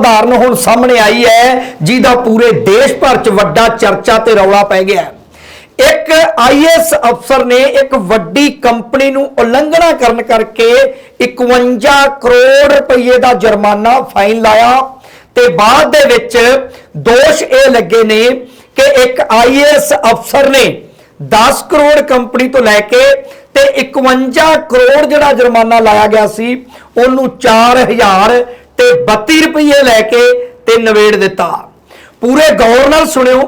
ਉਦਾਹਰਨ ਹੁਣ ਸਾਹਮਣੇ ਆਈ ਹੈ, ਜਿਹਦਾ ਪੂਰੇ ਦੇਸ਼ ਭਰ 'ਚ ਵੱਡਾ ਚਰਚਾ ਤੇ ਰੌਲਾ ਪੈ ਗਿਆ ਹੈ। ਇੱਕ ਆਈਐਸ ਅਫਸਰ ਨੇ ਇੱਕ ਵੱਡੀ ਕੰਪਨੀ ਨੂੰ ਉਲੰਘਣਾ ਕਰਨ ਕਰਕੇ 51 ਕਰੋੜ ਰੁਪਏ ਦਾ ਜੁਰਮਾਨਾ ਫਾਈਨ ਲਾਇਆ ਤੇ ਬਾਅਦ ਦੇ ਵਿੱਚ ਦੋਸ਼ ਇਹ ਲੱਗੇ ਨੇ ਕਿ ਇੱਕ ਆਈਐਸ ਅਫਸਰ ਨੇ 10 ਕਰੋੜ ਕੰਪਨੀ ਤੋਂ ਲੈ ਕੇ ਤੇ 51 ਕਰੋੜ ਜਿਹੜਾ ਜੁਰਮਾਨਾ ਲਾਇਆ ਗਿਆ ਸੀ, ਉਹਨੂੰ 4000 ਤੇ 32 ਰੁਪਏ ਲੈ ਕੇ ਤੇ ਨਵੇੜ ਦਿੱਤਾ। ਪੂਰੇ ਗੌਰ ਨਾਲ ਸੁਣਿਓ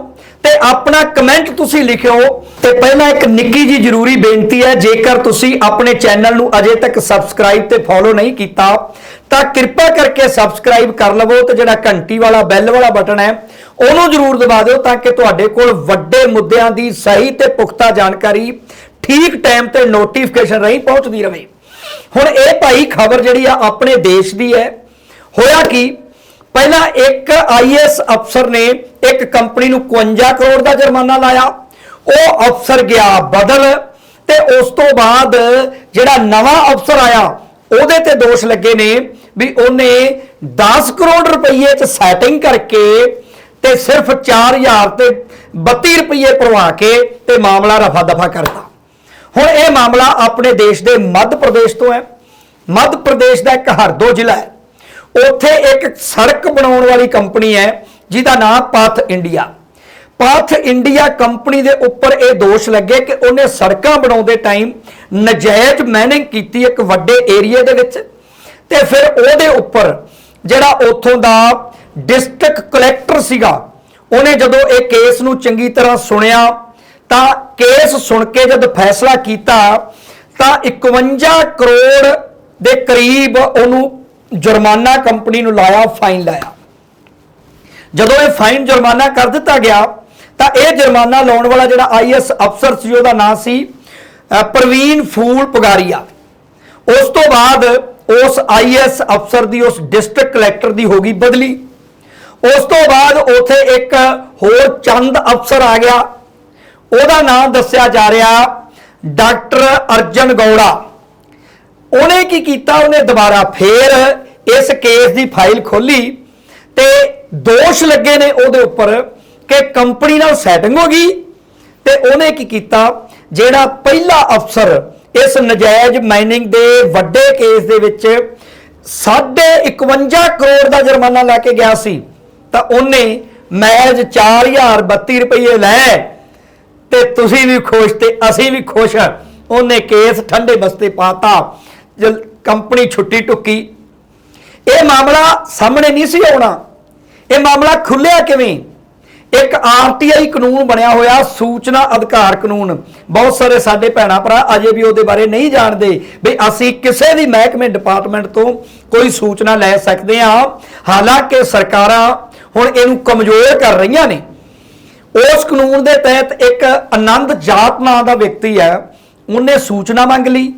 ਤੇ ਆਪਣਾ ਕਮੈਂਟ ਤੁਸੀਂ ਲਿਖਿਓ। ਤੇ ਪਹਿਲਾਂ ਇੱਕ ਨਿੱਕੀ ਜੀ ਜ਼ਰੂਰੀ ਬੇਨਤੀ ਹੈ, ਜੇਕਰ ਤੁਸੀਂ ਆਪਣੇ ਚੈਨਲ ਨੂੰ ਅਜੇ ਤੱਕ ਸਬਸਕ੍ਰਾਈਬ ਤੇ ਫੋਲੋ ਨਹੀਂ ਕੀਤਾ, ਤਾਂ ਕਿਰਪਾ ਕਰਕੇ ਸਬਸਕ੍ਰਾਈਬ ਕਰ ਲਵੋ ਤੇ ਜਿਹੜਾ ਘੰਟੀ ਵਾਲਾ ਬੈਲ ਵਾਲਾ ਬਟਨ ਹੈ, ਉਹਨੂੰ ਜ਼ਰੂਰ ਦਬਾ ਦਿਓ ਤਾਂ ਕਿ ਤੁਹਾਡੇ ਕੋਲ ਵੱਡੇ ਮੁੱਦਿਆਂ ਦੀ ਸਹੀ ਤੇ ਪੁਖਤਾ ਜਾਣਕਾਰੀ ਠੀਕ ਟਾਈਮ ਤੇ ਨੋਟੀਫਿਕੇਸ਼ਨ ਰਾਹੀਂ ਪਹੁੰਚਦੀ ਰਹੇ ਹੁਣ ਇਹ ਭਾਈ ਖਬਰ ਜਿਹੜੀ ਆ ਆਪਣੇ ਦੇਸ਼ ਦੀ ਹੈ ਹੋਇਆ ਕੀ? ਪਹਿਲਾਂ ਇੱਕ ਆਈਐਸ ਅਫਸਰ ਨੇ ਇੱਕ ਕੰਪਨੀ ਨੂੰ 51 ਕਰੋੜ ਦਾ ਜੁਰਮਾਨਾ ਲਾਇਆ। ਉਹ ਅਫਸਰ ਗਿਆ ਬਦਲ ਤੇ ਉਸ ਤੋਂ ਬਾਅਦ ਜਿਹੜਾ ਨਵਾਂ ਅਫਸਰ ਆਇਆ, ਉਹਦੇ ਤੇ ਦੋਸ਼ ਲੱਗੇ ਨੇ ਵੀ ਉਹਨੇ 10 ਕਰੋੜ ਰੁਪਏ ਚ ਸੈਟਿੰਗ ਕਰਕੇ ਤੇ ਸਿਰਫ 4000 ਤੇ 32 ਰੁਪਏ ਭਰਵਾ ਕੇ ਤੇ ਮਾਮਲਾ ਰਫਾ ਦਫਾ ਕਰਤਾ। ਹੁਣ ਇਹ ਮਾਮਲਾ ਆਪਣੇ ਦੇਸ਼ ਦੇ ਮੱਧ ਪ੍ਰਦੇਸ਼ ਤੋਂ ਹੈ। ਮੱਧ ਪ੍ਰਦੇਸ਼ ਦਾ ਇੱਕ ਹਰਦੋ ਜ਼ਿਲ੍ਹਾ ਹੈ। ਉੱਥੇ ਇੱਕ ਸੜਕ ਬਣਾਉਣ ਵਾਲੀ ਕੰਪਨੀ ਹੈ, ਜਿਹਦਾ ਨਾਮ path India path India company ਦੇ ਉੱਪਰ ਇਹ ਦੋਸ਼ ਲੱਗੇ ਕਿ ਉਹਨੇ ਸੜਕਾਂ ਬਣਾਉਂਦੇ ਟਾਈਮ ਨਜਾਇਜ਼ ਮਾਈਨਿੰਗ ਕੀਤੀ ਇੱਕ ਵੱਡੇ ਏਰੀਆ ਦੇ ਵਿੱਚ। ਤੇ ਫਿਰ ਉਹਦੇ ਉੱਪਰ ਜਿਹੜਾ ਉੱਥੋਂ ਦਾ ਡਿਸਟ੍ਰਿਕਟ ਕਲੈਕਟਰ ਸੀਗਾ, ਉਹਨੇ ਜਦੋਂ ਇਹ ਕੇਸ ਨੂੰ ਚੰਗੀ ਤਰ੍ਹਾਂ ਸੁਣਿਆ, ਤਾਂ ਕੇਸ ਸੁਣ ਕੇ ਜਦ ਫੈਸਲਾ ਕੀਤਾ, ਤਾਂ 51 ਕਰੋੜ ਦੇ ਕਰੀਬ ਉਹਨੂੰ ਜੁਰਮਾਨਾ ਕੰਪਨੀ ਨੂੰ ਲਾਇਆ, ਫਾਈਨ ਲਾਇਆ। ਜਦੋਂ ਇਹ ਫਾਈਨ ਜੁਰਮਾਨਾ ਕਰ ਦਿੱਤਾ ਗਿਆ, ਤਾਂ ਇਹ ਜੁਰਮਾਨਾ ਲਾਉਣ ਵਾਲਾ ਜਿਹੜਾ ਆਈਐਸ ਅਫਸਰ ਸੀ, ਉਹਦਾ ਨਾਮ ਸੀ ਪ੍ਰਵੀਨ ਫੂਲ ਪੁਗਾਰੀਆ। ਉਸ ਤੋਂ ਬਾਅਦ ਉਸ ਆਈਐਸ ਅਫਸਰ ਦੀ, ਉਸ ਡਿਸਟ੍ਰਿਕਟ ਕਲੈਕਟਰ ਦੀ ਹੋ ਗਈ ਬਦਲੀ। ਉਸ ਤੋਂ ਬਾਅਦ ਉਥੇ ਇੱਕ ਹੋਰ ਚੰਦ ਅਫਸਰ ਆ ਗਿਆ। ਉਹਦਾ ਨਾਮ ਦੱਸਿਆ ਜਾ ਰਿਹਾ ਡਾਕਟਰ ਅਰਜਨ ਗੌੜਾ। ਉਹਨੇ ਕੀ ਕੀਤਾ? ਉਹਨੇ ਦੁਬਾਰਾ ਫੇਰ ਇਸ ਕੇਸ ਦੀ ਫਾਈਲ ਖੋਲੀ ਤੇ ਦੋਸ਼ ਲੱਗੇ ਨੇ ਉਹਦੇ ਉੱਪਰ ਕਿ ਕੰਪਨੀ ਨਾਲ ਸੈਟਿੰਗ ਹੋ ਗਈ ਤੇ ਉਹਨੇ ਕੀ ਕੀਤਾ? ਜਿਹੜਾ ਪਹਿਲਾ ਅਫਸਰ ਇਸ ਨਜਾਇਜ਼ ਮਾਈਨਿੰਗ ਦੇ ਵੱਡੇ ਕੇਸ ਦੇ ਵਿੱਚ 51 ਕਰੋੜ ਦਾ ਜੁਰਮਾਨਾ ਲੈ ਕੇ ਗਿਆ ਸੀ, ਤਾਂ ਉਹਨੇ ਮੈਜ 4032 ਰੁਪਏ ਲੈ। ਤੇ ਤੁਸੀਂ ਵੀ ਖੁਸ਼ ਤੇ ਅਸੀਂ ਵੀ ਖੁਸ਼ ਉਹਨੇ ਕੇਸ ਠੰਡੇ ਬਸਤੇ ਪਾਤਾ ਜਦ ਕੰਪਨੀ ਛੁੱਟੀ ਟੁੱਕੀ। ਇਹ ਮਾਮਲਾ ਸਾਹਮਣੇ ਨਹੀਂ ਸੀ ਆਉਣਾ। ਇਹ ਮਾਮਲਾ ਖੁੱਲਿਆ ਕਿਵੇਂ? ਇੱਕ ਆਰਟੀਆਈ ਕਾਨੂੰਨ ਬਣਿਆ ਹੋਇਆ, ਸੂਚਨਾ ਅਧਿਕਾਰ ਕਾਨੂੰਨ। ਬਹੁਤ ਸਾਰੇ ਸਾਡੇ ਭੈਣਾ ਭਰਾ ਅਜੇ ਵੀ ਉਹਦੇ ਬਾਰੇ ਨਹੀਂ ਜਾਣਦੇ ਵੀ ਅਸੀਂ ਕਿਸੇ ਵੀ ਮਹਿਕਮੇ ਡਿਪਾਰਟਮੈਂਟ ਤੋਂ ਕੋਈ ਸੂਚਨਾ ਲੈ ਸਕਦੇ ਹਾਂ। ਹਾਲਾਂਕਿ ਸਰਕਾਰਾਂ ਹੁਣ ਇਹਨੂੰ ਕਮਜ਼ੋਰ ਕਰ ਰਹੀਆਂ ਨੇ। ਉਸ ਕਾਨੂੰਨ ਦੇ ਤਹਿਤ ਇੱਕ ਆਨੰਦ ਜਾਤ ਨਾਂ ਦਾ ਵਿਅਕਤੀ ਹੈ। ਉਹਨੇ ਸੂਚਨਾ ਮੰਗ ਲਈ।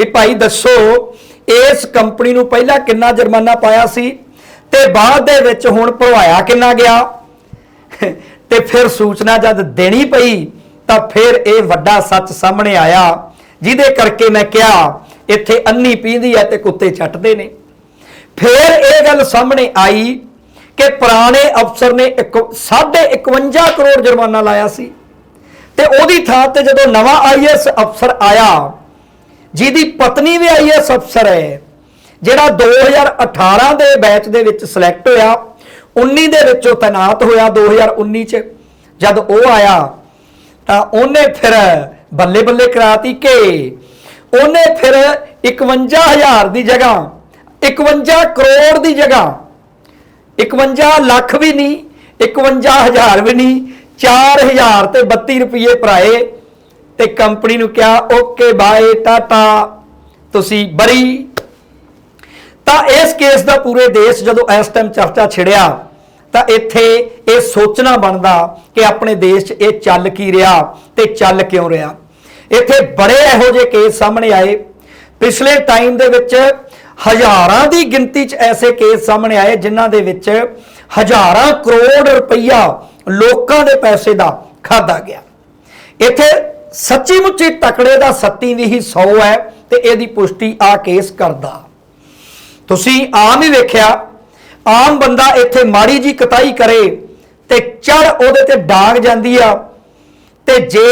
ਵੀ ਭਾਈ ਦੱਸੋ, ਇਸ ਕੰਪਨੀ ਨੂੰ ਪਹਿਲਾਂ ਕਿੰਨਾ ਜੁਰਮਾਨਾ ਪਾਇਆ ਸੀ? ਤੇ ਬਾਅਦ ਦੇ ਵਿੱਚ ਹੁਣ ਭਰਵਾਇਆ ਕਿੰਨਾ ਗਿਆ? ਤੇ ਫਿਰ ਸੂਚਨਾ ਜਦ ਦੇਣੀ ਪਈ, ਤਾਂ ਫਿਰ ਇਹ ਵੱਡਾ ਸੱਚ ਸਾਹਮਣੇ ਆਇਆ, ਜਿਹਦੇ ਕਰਕੇ ਮੈਂ ਕਿਹਾ, ਇੱਥੇ ਅੰਨੀ ਪੀਂਦੀ ਹੈ ਤੇ ਕੁੱਤੇ ਚੱਟਦੇ ਨੇ। ਫਿਰ ਇਹ ਗੱਲ ਸਾਹਮਣੇ ਆਈ ਕਿ ਪੁਰਾਣੇ ਅਫਸਰ ਨੇ ਇੱਕ- ਸਾਢੇ 51 ਕਰੋੜ ਜੁਰਮਾਨਾ ਲਾਇਆ ਸੀ। ਤੇ ਉਹਦੀ ਥਾਂ ਤੇ ਜਦੋਂ ਨਵਾਂ ਆਈਐਸ ਅਫਸਰ ਆਇਆ ਜਿਹਦੀ ਪਤਨੀ ਵੀ ਆਈਐਸ ਅਫਸਰ ਹੈ, ਜਿਹੜਾ 2018 ਦੇ ਬੈਚ ਦੇ ਵਿੱਚ ਸਿਲੈਕਟ ਹੋਇਆ 19 ਦੇ ਵਿੱਚ ਉਹ ਤੈਨਾਤ ਹੋਇਆ 2019 ਚ। ਜਦ ਉਹ ਆਇਆ, ਤਾਂ ਉਹਨੇ ਫਿਰ ਬੱਲੇ ਬੱਲੇ ਕਰਾਤੀ ਕਿ ਉਹਨੇ ਫਿਰ 51000 ਦੀ ਜਗ੍ਹਾ 51 ਕਰੋੜ ਦੀ ਜਗ੍ਹਾ 51 ਲੱਖ ਵੀ ਨਹੀਂ 51000 ਵੀ ਨਹੀਂ 4000 ਤੇ 32 ਰੁਪਏ ਭਰਾਏ ਤੇ ਕੰਪਨੀ ਨੂੰ ਕਿਹਾ, ਓਕੇ, ਬਾਏ, ਟਾਟਾ। ਤੁਸੀਂ ਬਰੀ। ਤਾਂ ਇਸ ਕੇਸ ਦਾ ਪੂਰੇ ਦੇਸ਼ ਜਦੋਂ ਇਸ ਟਾਈਮ ਚਰਚਾ ਛਿੜਿਆ, ਤਾਂ ਇੱਥੇ ਇਹ ਸੋਚਣਾ ਬਣਦਾ ਕਿ ਆਪਣੇ ਦੇਸ਼ 'ਚ ਇਹ ਚੱਲ ਕੀ ਰਿਹਾ ਤੇ ਚੱਲ ਕਿਉਂ ਰਿਹਾ। ਇੱਥੇ ਬੜੇ ਇਹੋ ਜਿਹੇ ਕੇਸ ਸਾਹਮਣੇ ਆਏ। ਪਿਛਲੇ ਟਾਈਮ ਦੇ ਵਿੱਚ ਹਜ਼ਾਰਾਂ ਦੀ ਗਿਣਤੀ 'ਚ ਐਸੇ ਕੇਸ ਸਾਹਮਣੇ ਆਏ, ਜਿਨ੍ਹਾਂ ਦੇ ਵਿੱਚ ਹਜ਼ਾਰਾਂ ਕਰੋੜ ਰੁਪਈਆ ਲੋਕਾਂ ਦੇ ਪੈਸੇ ਦਾ ਖਾਦਾ ਗਿਆ। ਇੱਥੇ ਸੱਚੀ ਮੁੱਚੀ ਤਕੜੇ ਦਾ ਸੱਤੀ ਦੀ ਹੀ 100 ਹੈ ਤੇ ਇਹਦੀ ਪੁਸ਼ਟੀ ਆ ਕੇਸ ਕਰਦਾ। ਤੁਸੀਂ ਆਮ ਹੀ ਵੇਖਿਆ, ਆਮ ਬੰਦਾ ਇੱਥੇ ਮਾੜੀ ਜੀ ਕਤਾਈ ਕਰੇ ਤੇ ਚੜ ਉਹਦੇ ਤੇ ਡਾਂਗ ਜਾਂਦੀ ਆ ਤੇ ਜੇ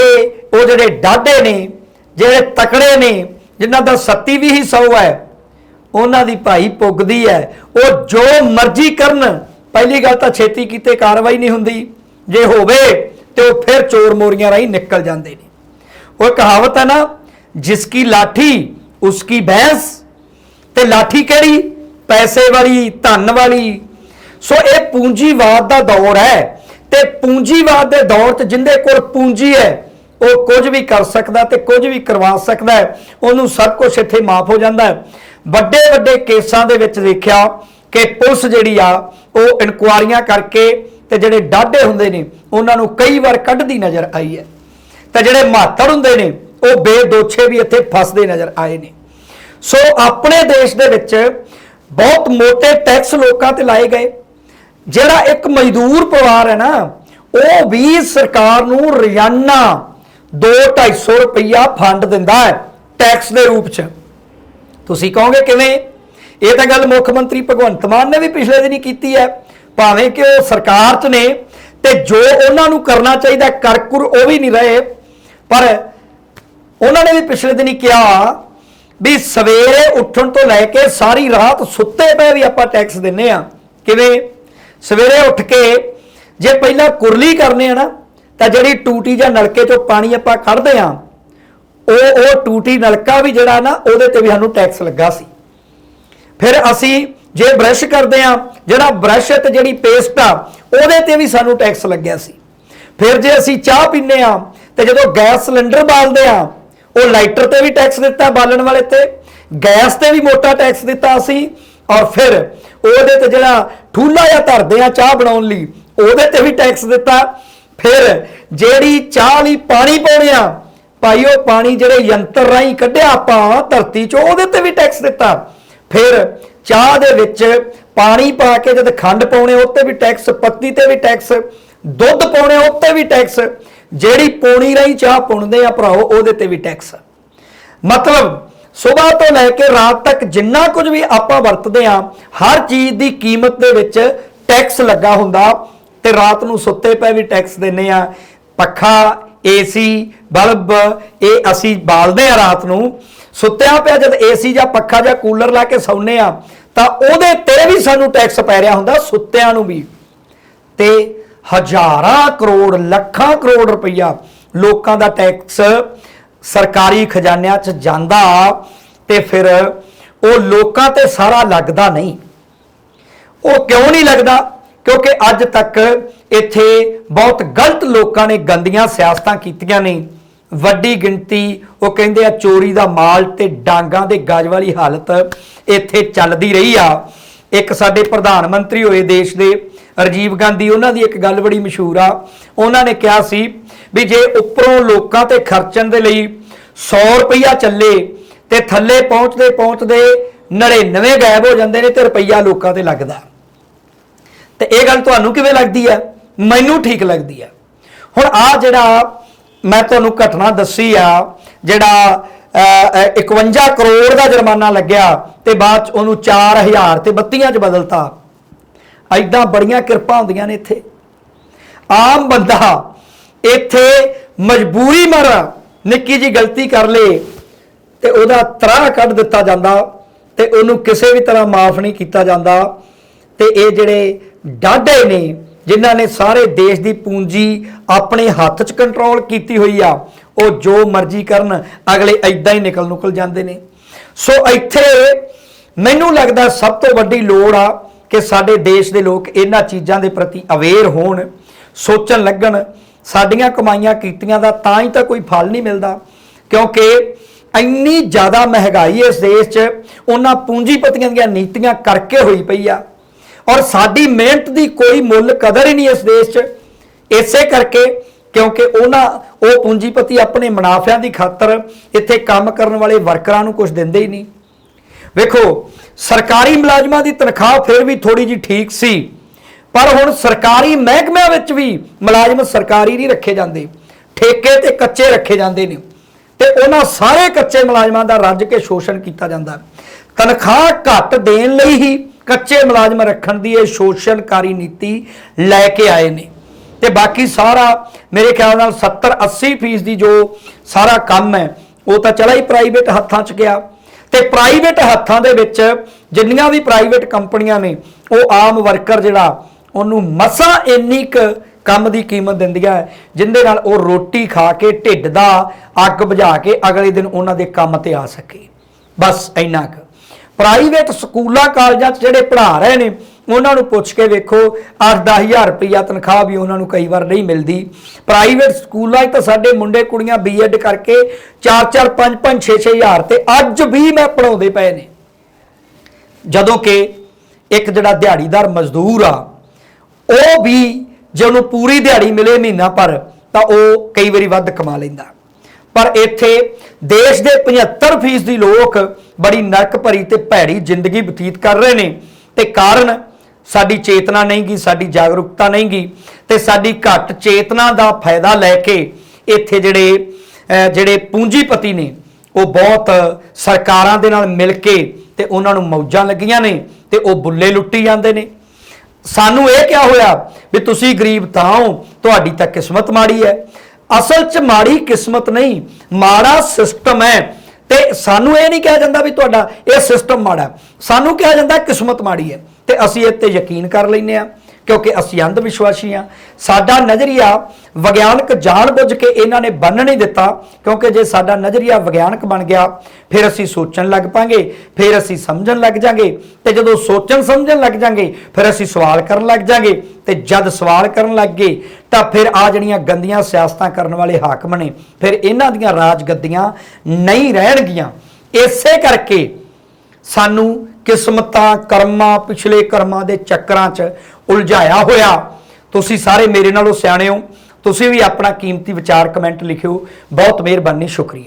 ਉਹ ਜਿਹੜੇ ਡਾਢੇ ਨੇ, ਜਿਹੜੇ ਤਕੜੇ ਨੇ, ਜਿਨ੍ਹਾਂ ਦਾ ਸੱਤੀ ਵੀ ਹੀ ਸੌ ਹੈ, ਉਹਨਾਂ ਦੀ ਭਾਈ ਪੁੱਗਦੀ ਹੈ। ਉਹ ਜੋ ਮਰਜ਼ੀ ਕਰਨ, ਪਹਿਲੀ ਗੱਲ ਤਾਂ ਛੇਤੀ ਕੀਤੇ ਕਾਰਵਾਈ ਨਹੀਂ ਹੁੰਦੀ। ਜੇ ਹੋਵੇ ਤੇ ਉਹ ਫਿਰ ਚੋਰ ਮੋਰੀਆਂ ਰਾਹੀਂ ਨਿਕਲ ਜਾਂਦੇ ਨੇ। ਉਹ ਕਹਾਵਤ ਹੈ ਨਾ ਜਿਸ ਕੀ ਲਾਠੀ ਉਸ ਕੀ ਭੈਂਸ ਤੇ ਲਾਠੀ ਕਿਹੜੀ? ਪੈਸੇ ਵਾਲੀ, ਧਨ ਵਾਲੀ। ਸੋ ਇਹ ਪੂੰਜੀਵਾਦ ਦਾ ਦੌਰ ਹੈ, ਤੇ ਪੂੰਜੀਵਾਦ ਦੇ ਦੌਰ 'ਚ ਜਿੰਦੇ ਕੋਲ ਪੂੰਜੀ ਹੈ, ਉਹ ਕੁਝ ਵੀ ਕਰ ਸਕਦਾ ਤੇ ਕੁਝ ਵੀ ਕਰਵਾ ਸਕਦਾ ਉਹਨੂੰ ਸਭ ਕੁਝ ਇੱਥੇ ਮਾਫ ਹੋ ਜਾਂਦਾ ਵੱਡੇ ਵੱਡੇ ਕੇਸਾਂ ਦੇ ਵਿੱਚ ਦੇਖਿਆ ਕਿ ਪੁਲਿਸ ਜਿਹੜੀ ਆ, ਉਹ ਇਨਕੁਆਰੀਆਂ ਕਰਕੇ ਤੇ ਜਿਹੜੇ ਡਾਢੇ ਹੁੰਦੇ ਨੇ, ਉਹਨਾਂ ਨੂੰ ਕਈ ਵਾਰ ਕੱਢਦੀ ਨਜ਼ਰ ਆਈ ਹੈ। ਤਾਂ ਜਿਹੜੇ ਮਾਤੜ ਹੁੰਦੇ ਨੇ, ਉਹ ਬੇਦੋਛੇ ਵੀ ਇੱਥੇ ਫਸਦੇ ਨਜ਼ਰ ਆਏ ਨੇ। ਸੋ ਆਪਣੇ ਦੇਸ਼ ਦੇ ਵਿੱਚ ਬਹੁਤ ਮੋٹے ਟੈਕਸ ਲੋਕਾਂ ਤੇ ਲਾਏ ਗਏ। ਜਿਹੜਾ ਇੱਕ ਮਜ਼ਦੂਰ ਪਰਿਵਾਰ ਹੈ ਨਾ, ਉਹ ਵੀ ਸਰਕਾਰ ਨੂੰ ਰੋਜ਼ਾਨਾ 2-250 ਰੁਪਈਆ ਫੰਡ ਦਿੰਦਾ ਹੈ ਟੈਕਸ ਦੇ ਰੂਪ 'ਚ। ਤੁਸੀਂ ਕਹੋਗੇ ਕਿਵੇਂ? ਇਹ ਤਾਂ ਗੱਲ ਮੁੱਖ ਮੰਤਰੀ ਭਗਵੰਤ ਮਾਨ ਨੇ ਵੀ ਪਿਛਲੇ ਦਿਨੀ ਕੀਤੀ ਹੈ। ਭਾਵੇਂ ਕਿ ਉਹ ਸਰਕਾਰ 'ਚ ਨੇ, ਤੇ ਜੋ ਉਹਨਾਂ ਨੂੰ ਕਰਨਾ ਚਾਹੀਦਾ ਕਰਕੁਰ ਉਹ ਵੀ ਨਹੀਂ ਰਹੇ। ਪਰ ਉਹਨਾਂ ਨੇ ਵੀ ਪਿਛਲੇ ਦਿਨੀ ਕਿਹਾ ਵੀ ਸਵੇਰੇ ਉੱਠਣ ਤੋਂ ਲੈ ਕੇ ਸਾਰੀ ਰਾਤ ਸੁੱਤੇ ਪਏ ਵੀ ਆਪਾਂ ਟੈਕਸ ਦਿੰਨੇ ਆ। ਕਿਵੇਂ? ਸਵੇਰੇ ਉੱਠ ਕੇ ਜੇ ਪਹਿਲਾਂ ਕੁਰਲੀ ਕਰਨੇ ਆ ਨਾ, ਤਾਂ ਜਿਹੜੀ ਟੂਟੀ ਜਾਂ ਨਲਕੇ ਚੋਂ ਪਾਣੀ ਆਪਾਂ ਕੱਢਦੇ ਆ, ਉਹ ਉਹ ਟੂਟੀ ਨਲਕਾ ਵੀ ਜਿਹੜਾ ਨਾ, ਉਹਦੇ ਤੇ ਵੀ ਸਾਨੂੰ ਟੈਕਸ ਲੱਗਾ ਸੀ। ਫਿਰ ਅਸੀਂ ਜੇ ਬ੍ਰਸ਼ ਕਰਦੇ ਆ, ਜਿਹੜਾ ਬ੍ਰਸ਼ ਤੇ ਜਿਹੜੀ ਪੇਸਟ ਆ, ਉਹਦੇ ਤੇ ਵੀ ਸਾਨੂੰ ਟੈਕਸ ਲੱਗਿਆ ਸੀ। ਫਿਰ ਜੇ ਅਸੀਂ ਚਾਹ ਪੀਂਦੇ ਆ ਤੇ ਜਦੋਂ ਗੈਸ ਸਿਲੰਡਰ ਬਾਲਦੇ ਆ, ਉਹ ਲਾਈਟਰ ਤੇ ਵੀ ਟੈਕਸ ਦਿੱਤਾ ਬਾਲਣ ਵਾਲੇ ਤੇ, ਗੈਸ ਤੇ ਵੀ ਮੋਟਾ ਟੈਕਸ ਦਿੱਤਾ ਅਸੀਂ, ਔਰ ਫਿਰ ਉਹਦੇ ਤੇ ਜਿਹੜਾ ਠੂਲਾ ਜਾਂ ਧਰਦੇ ਆ ਚਾਹ ਬਣਾਉਣ ਲਈ, ਉਹਦੇ ਤੇ ਵੀ ਟੈਕਸ ਦਿੱਤਾ। ਫਿਰ ਜਿਹੜੀ ਚਾਹ ਲਈ ਪਾਣੀ ਪਾਉਣੇ ਆ, ਭਾਈ ਉਹ ਪਾਣੀ ਜਿਹੜੇ ਯੰਤਰ ਰਾਹੀਂ ਕੱਢਿਆ ਆਪਾਂ ਧਰਤੀ ਚੋਂ, ਉਹਦੇ ਤੇ ਵੀ ਟੈਕਸ ਦਿੱਤਾ। ਫਿਰ ਚਾਹ ਦੇ ਵਿੱਚ ਪਾਣੀ ਪਾ ਕੇ ਜਦ ਖੰਡ ਪਾਉਣੇ ਉੱਤੇ ਵੀ ਟੈਕਸ ਪੱਤੀ ਤੇ ਵੀ ਟੈਕਸ ਦੁੱਧ ਪਾਉਣੇ ਉੱਤੇ ਵੀ ਟੈਕਸ ਜਿਹੜੀ ਪੌਣੀ ਰਾਹੀਂ ਚਾਹ ਪੁਣਦੇ ਆ ਭਰਾਓ, ਉਹਦੇ ਤੇ ਵੀ ਟੈਕਸ ਮਤਲਬ, ਸਵੇਰ ਤੋਂ ਲੈ ਕੇ ਰਾਤ ਤੱਕ ਜਿੰਨਾ ਕੁਝ ਵੀ ਆਪਾਂ ਵਰਤਦੇ ਆ, ਹਰ ਚੀਜ਼ ਦੀ ਕੀਮਤ ਦੇ ਵਿੱਚ ਟੈਕਸ ਲੱਗਾ ਹੁੰਦਾ। ਤੇ ਰਾਤ ਨੂੰ ਸੁੱਤੇ ਪਏ ਵੀ ਟੈਕਸ ਦਿੰਨੇ ਆ। ਪੱਖਾ ਏਸੀ ਬਲਬ, ਇਹ ਅਸੀਂ ਬਾਲਦੇ ਆ ਰਾਤ ਨੂੰ। ਸੁੱਤਿਆਂ ਪਿਆ ਜਦ ਏਸੀ ਜਾਂ ਪੱਖਾ ਜਾਂ ਕੂਲਰ ਲਾ ਕੇ ਸੌਂਨੇ ਆ, ਤਾਂ ਉਹਦੇ ਤੇ ਵੀ ਸਾਨੂੰ ਟੈਕਸ ਪੈ ਰਿਹਾ ਹੁੰਦਾ, ਸੁੱਤਿਆਂ ਨੂੰ ਵੀ। ਤੇ ਹਜ਼ਾਰਾਂ ਕਰੋੜ, ਲੱਖਾਂ ਕਰੋੜ ਰੁਪਈਆ ਲੋਕਾਂ ਦਾ ਟੈਕਸ ਸਰਕਾਰੀ ਖਜ਼ਾਨਿਆਂ 'ਚ ਜਾਂਦਾ ਤੇ ਫਿਰ ਉਹ ਲੋਕਾਂ ਤੇ ਸਾਰਾ ਲੱਗਦਾ ਨਹੀਂ। ਉਹ ਕਿਉਂ ਨਹੀਂ ਲੱਗਦਾ? ਕਿਉਂਕਿ ਅੱਜ ਤੱਕ ਇੱਥੇ ਬਹੁਤ ਗਲਤ ਲੋਕਾਂ ਨੇ ਗੰਦੀਆਂ ਸਿਆਸਤਾਂ ਕੀਤੀਆਂ ਨੇ। ਵੱਡੀ ਗਿਣਤੀ, ਉਹ ਕਹਿੰਦੇ ਆ ਚੋਰੀ ਦਾ ਮਾਲ ਤੇ ਡਾਂਗਾਂ ਦੇ ਗਾਜ ਵਾਲੀ ਹਾਲਤ ਇੱਥੇ ਚੱਲਦੀ ਰਹੀ ਆ। ਇੱਕ ਸਾਡੇ ਪ੍ਰਧਾਨ ਮੰਤਰੀ ਹੋਏ ਦੇਸ਼ ਦੇ ਰਾਜੀਵ ਗਾਂਧੀ ਉਹਨਾਂ ਦੀ ਇੱਕ ਗੱਲ ਬੜੀ ਮਸ਼ਹੂਰ ਆ। ਉਹਨਾਂ ਨੇ ਕਿਹਾ ਸੀ ਵੀ ਜੇ ਉੱਪਰੋਂ ਲੋਕਾਂ ਤੇ ਖਰਚਣ ਦੇ ਲਈ 100 ਰੁਪਈਆ ਚੱਲੇ ਤੇ ਥੱਲੇ ਪਹੁੰਚਦੇ ਪਹੁੰਚਦੇ 99 ਗਾਇਬ ਹੋ ਜਾਂਦੇ ਨੇ ਤੇ ਰੁਪਈਆ ਲੋਕਾਂ ਤੇ ਲੱਗਦਾ। ਤੇ ਇਹ ਗੱਲ ਤੁਹਾਨੂੰ ਕਿਵੇਂ ਲੱਗਦੀ ਹੈ ਮੈਨੂੰ ਠੀਕ ਲੱਗਦੀ ਹੈ ਹੁਣ ਆ ਜਿਹੜਾ ਮੈਂ ਤੁਹਾਨੂੰ ਘਟਨਾ ਦੱਸੀ ਆ ਜਿਹੜਾ ਅਹ, 51 ਕਰੋੜ ਦਾ ਜੁਰਮਾਨਾ ਲੱਗਿਆ ਤੇ ਬਾਅਦ ਚ ਉਹਨੂੰ 4000 ਤੇ 32 ਚ ਬਦਲਤਾ। ਐਦਾਂ ਬੜੀਆਂ ਕਿਰਪਾ ਹੁੰਦੀਆਂ ਨੇ ਇੱਥੇ। ਆਮ ਬੰਦਾ ਇੱਥੇ ਮਜਬੂਰੀ ਮਰ ਨਿੱਕੀ ਜੀ ਗਲਤੀ ਕਰ ਲੇ ਤੇ ਉਹਦਾ ਤਰਾਹ ਕੱਢ ਦਿੱਤਾ ਜਾਂਦਾ ਤੇ ਉਹਨੂੰ ਕਿਸੇ ਵੀ ਤਰ੍ਹਾਂ ਮਾਫ ਨਹੀਂ ਕੀਤਾ ਜਾਂਦਾ ਤੇ ਇਹ ਜਿਹੜੇ ਡਾਢੇ ਨੇ, ਜਿਨ੍ਹਾਂ ਨੇ ਸਾਰੇ ਦੇਸ਼ ਦੀ ਪੂੰਜੀ ਆਪਣੇ ਹੱਥ 'ਚ ਕੰਟਰੋਲ ਕੀਤੀ ਹੋਈ ਆ, ਉਹ ਜੋ ਮਰਜ਼ੀ ਕਰਨ, ਅਗਲੇ ਐਦਾਂ ਹੀ ਨਿਕਲ ਨੁਕਲ ਜਾਂਦੇ ਨੇ। ਸੋ ਇੱਥੇ ਮੈਨੂੰ ਲੱਗਦਾ ਸਭ ਤੋਂ ਵੱਡੀ ਲੋੜ ਆ ਕਿ ਸਾਡੇ ਦੇਸ਼ ਦੇ ਲੋਕ ਇਹਨਾਂ ਚੀਜ਼ਾਂ ਦੇ ਪ੍ਰਤੀ ਅਵੇਅਰ ਹੋਣ, ਸੋਚਣ ਲੱਗਣ, ਸਾਡੀਆਂ ਕਮਾਈਆਂ ਕੀਤੀਆਂ ਦਾ ਤਾਂ ਹੀ ਤਾਂ ਕੋਈ ਫਲ ਨਹੀਂ ਮਿਲਦਾ, ਕਿਉਂਕਿ ਇੰਨੀ ਜ਼ਿਆਦਾ ਮਹਿੰਗਾਈ ਇਸ ਦੇਸ਼ 'ਚ ਉਹਨਾਂ ਪੂੰਜੀਪਤੀਆਂ ਦੀਆਂ ਨੀਤੀਆਂ ਕਰਕੇ ਹੋਈ ਪਈ ਆ। ਔਰ ਸਾਡੀ ਮਿਹਨਤ ਦੀ ਕੋਈ ਮੁੱਲ ਕਦਰ ਹੀ ਨਹੀਂ ਇਸ ਦੇਸ਼ 'ਚ। ਇਸੇ ਕਰਕੇ ਕਿਉਂਕਿ ਉਹਨਾਂ, ਉਹ ਪੂੰਜੀਪਤੀ ਆਪਣੇ ਮੁਨਾਫਿਆਂ ਦੀ ਖਾਤਰ ਇੱਥੇ ਕੰਮ ਕਰਨ ਵਾਲੇ ਵਰਕਰਾਂ ਨੂੰ ਕੁਝ ਦਿੰਦੇ ਹੀ ਨਹੀਂ। ਵੇਖੋ, ਸਰਕਾਰੀ ਮੁਲਾਜ਼ਮਾਂ ਦੀ ਤਨਖਾਹ ਫਿਰ ਵੀ ਥੋੜੀ ਜੀ ਠੀਕ ਸੀ, ਪਰ ਹੁਣ ਸਰਕਾਰੀ ਮਹਿਕਮਿਆਂ ਵਿੱਚ ਵੀ ਮੁਲਾਜ਼ਮ ਸਰਕਾਰੀ ਨਹੀਂ ਰੱਖੇ ਜਾਂਦੇ, ਠੇਕੇ ਤੇ ਕੱਚੇ ਰੱਖੇ ਜਾਂਦੇ ਨੇ ਤੇ ਉਹਨਾਂ ਸਾਰੇ ਕੱਚੇ ਮੁਲਾਜ਼ਮਾਂ ਦਾ ਰੱਜ ਕੇ ਸ਼ੋਸ਼ਣ ਕੀਤਾ ਜਾਂਦਾ। ਤਨਖਾਹ ਘੱਟ ਦੇਣ ਲਈ ਹੀ ਕੱਚੇ ਮੁਲਾਜ਼ਮ ਰੱਖਣ ਦੀ ਇਹ ਸ਼ੋਸ਼ਣਕਾਰੀ ਨੀਤੀ ਲੈ ਕੇ ਆਏ ਨੇ। ਤੇ ਬਾਕੀ ਸਾਰਾ ਮੇਰੇ ਖਿਆਲ ਨਾਲ 70 80 ਫੀਸ ਦੀ ਜੋ ਸਾਰਾ ਕੰਮ ਹੈ, ਉਹ ਤਾਂ ਚਲਾ ਹੀ ਪ੍ਰਾਈਵੇਟ ਹੱਥਾਂ 'ਚ ਗਿਆ। ਤੇ ਪ੍ਰਾਈਵੇਟ ਹੱਥਾਂ ਦੇ ਵਿੱਚ ਜਿੰਨੀਆਂ ਵੀ ਪ੍ਰਾਈਵੇਟ ਕੰਪਨੀਆਂ ਨੇ ਉਹ ਆਮ ਵਰਕਰ ਜਿਹੜਾ ਉਹਨੂੰ ਮਸਾਂ ਇੰਨੀ ਕੁ ਕੰਮ ਦੀ ਕੀਮਤ ਦਿੰਦੀਆਂ ਹੈ, ਜਿੰਦੇ ਨਾਲ ਉਹ ਰੋਟੀ ਖਾ ਕੇ ਢਿੱਡ ਦਾ ਅੱਗ ਬੁਝਾ ਕੇ ਅਗਲੇ ਦਿਨ ਉਹਨਾਂ ਦੇ ਕੰਮ ਤੇ ਆ ਸਕੇ। ਬਸ ਇੰਨਾ ਕੁ। ਪ੍ਰਾਈਵੇਟ ਸਕੂਲਾਂ ਕਾਲਜਾਂ 'ਚ ਜਿਹੜੇ ਪੜ੍ਹਾ ਰਹੇ ਨੇ ਉਹਨਾਂ ਨੂੰ ਪੁੱਛ ਕੇ ਵੇਖੋ 8-10000 ਰੁਪਈਆ ਤਨਖਾਹ ਵੀ ਉਹਨਾਂ ਨੂੰ ਕਈ ਵਾਰ ਨਹੀਂ ਮਿਲਦੀ। ਪ੍ਰਾਈਵੇਟ ਸਕੂਲਾਂ 'ਚ ਤਾਂ ਸਾਡੇ ਮੁੰਡੇ ਕੁੜੀਆਂ ਬੀਐਡ ਕਰਕੇ 4-4 5-5 6-6000 ਤੇ ਅੱਜ ਵੀ ਮੈਂ ਪੜਾਉਂਦੇ ਪਏ ਨੇ। ਜਦੋਂ ਕਿ ਇੱਕ ਜਿਹੜਾ ਦਿਹਾੜੀਦਾਰ ਮਜ਼ਦੂਰ ਆ, ਉਹ ਵੀ ਜੇ ਉਹਨੂੰ ਪੂਰੀ ਦਿਹਾੜੀ ਮਿਲੇ ਮਹੀਨਾ ਪਰ ਤਾਂ ਉਹ ਕਈ ਵਾਰੀ ਵੱਧ ਕਮਾ ਲੈਂਦਾ। ਪਰ ਇੱਥੇ ਦੇਸ਼ ਦੇ 75% ਦੀ ਲੋਕ ਬੜੀ ਨਰਕ ਭਰੀ ਤੇ ਭੈੜੀ ਜ਼ਿੰਦਗੀ ਬਤੀਤ ਕਰ ਰਹੇ ਨੇ। ਤੇ ਕਾਰਨ ਸਾਡੀ ਚੇਤਨਾ ਨਹੀਂ ਗੀ ਸਾਡੀ ਜਾਗਰੂਕਤਾ ਨਹੀਂ ਗੀ ਤੇ ਸਾਡੀ ਘੱਟ ਚੇਤਨਾ ਦਾ ਫਾਇਦਾ ਲੈ ਕੇ ਇੱਥੇ ਜਿਹੜੇ ਜਿਹੜੇ ਪੂੰਜੀਪਤੀ ਨੇ, ਉਹ ਬਹੁਤ ਸਰਕਾਰਾਂ ਦੇ ਨਾਲ ਮਿਲ ਕੇ ਤੇ ਉਹਨਾਂ ਨੂੰ ਮੌਜਾਂ ਲੱਗੀਆਂ ਨੇ ਤੇ ਉਹ ਬੁੱਲੇ ਲੁੱਟੀ ਜਾਂਦੇ ਨੇ। ਸਾਨੂੰ ਇਹ ਕਿਹਾ ਹੋਇਆ ਵੀ ਤੁਸੀਂ ਗਰੀਬ ਤਾਂ ਹੋ, ਤੁਹਾਡੀ ਤਾਂ ਕਿਸਮਤ ਮਾੜੀ ਹੈ। ਅਸਲ 'ਚ ਮਾੜੀ ਕਿਸਮਤ ਨਹੀਂ, ਮਾੜਾ ਸਿਸਟਮ ਹੈ। ਤੇ ਸਾਨੂੰ ਇਹ ਨਹੀਂ ਕਿਹਾ ਜਾਂਦਾ ਵੀ ਤੁਹਾਡਾ ਇਹ ਸਿਸਟਮ ਮਾੜਾ ਸਾਨੂੰ ਕਿਹਾ ਜਾਂਦਾ ਕਿਸਮਤ ਮਾੜੀ ਹੈ ਤੇ ਅਸੀਂ ਇਹ ਤੇ ਯਕੀਨ ਕਰ ਲੈਂਦੇ ਆ ਕਿਉਂਕਿ ਅਸੀਂ ਅੰਧ ਵਿਸ਼ਵਾਸੀ ਆ ਸਾਡਾ ਨਜ਼ਰੀਆ ਵਿਗਿਆਨਕ ਜਾਣ ਬੁੱਝ ਕੇ ਇਹਨਾਂ ਨੇ ਬੰਨ ਨਹੀਂ ਦਿੱਤਾ, ਕਿਉਂਕਿ ਜੇ ਸਾਡਾ ਨਜ਼ਰੀਆ ਵਿਗਿਆਨਕ ਬਣ ਗਿਆ, ਫਿਰ ਅਸੀਂ ਸੋਚਣ ਲੱਗ ਪਾਂਗੇ, ਫਿਰ ਅਸੀਂ ਸਮਝਣ ਲੱਗ ਜਾਾਂਗੇ ਤੇ ਜਦੋਂ ਸੋਚਣ ਸਮਝਣ ਲੱਗ ਜਾਾਂਗੇ, ਫਿਰ ਅਸੀਂ ਸਵਾਲ ਕਰਨ ਲੱਗ ਜਾਾਂਗੇ ਤੇ ਜਦ ਸਵਾਲ ਕਰਨ ਲੱਗ ਗਏ, ਤਾਂ ਫਿਰ ਆ ਜਿਹੜੀਆਂ ਗੰਦੀਆਂ ਸਿਆਸਤਾਂ ਕਰਨ ਵਾਲੇ ਹਾਕਮ ਨੇ, ਫਿਰ ਇਹਨਾਂ ਦੀਆਂ ਰਾਜਗੱਦੀਆਂ ਨਹੀਂ ਰਹਿਣਗੀਆਂ। ਇਸੇ ਕਰਕੇ ਸਾਨੂੰ ਕਿਸਮਤਾਂ, ਕਰਮਾਂ, ਪਿਛਲੇ ਕਰਮਾਂ ਦੇ ਚੱਕਰਾਂ 'ਚ ਉਲਝਾਇਆ ਹੋਇਆ। ਤੁਸੀਂ ਸਾਰੇ ਮੇਰੇ ਨਾਲੋਂ ਸਿਆਣੇ ਹੋ। ਤੁਸੀਂ ਵੀ ਆਪਣਾ ਕੀਮਤੀ ਵਿਚਾਰ ਕਮੈਂਟ ਲਿਖਿਓ। ਬਹੁਤ ਮਿਹਰਬਾਨੀ, ਸ਼ੁਕਰੀਆ।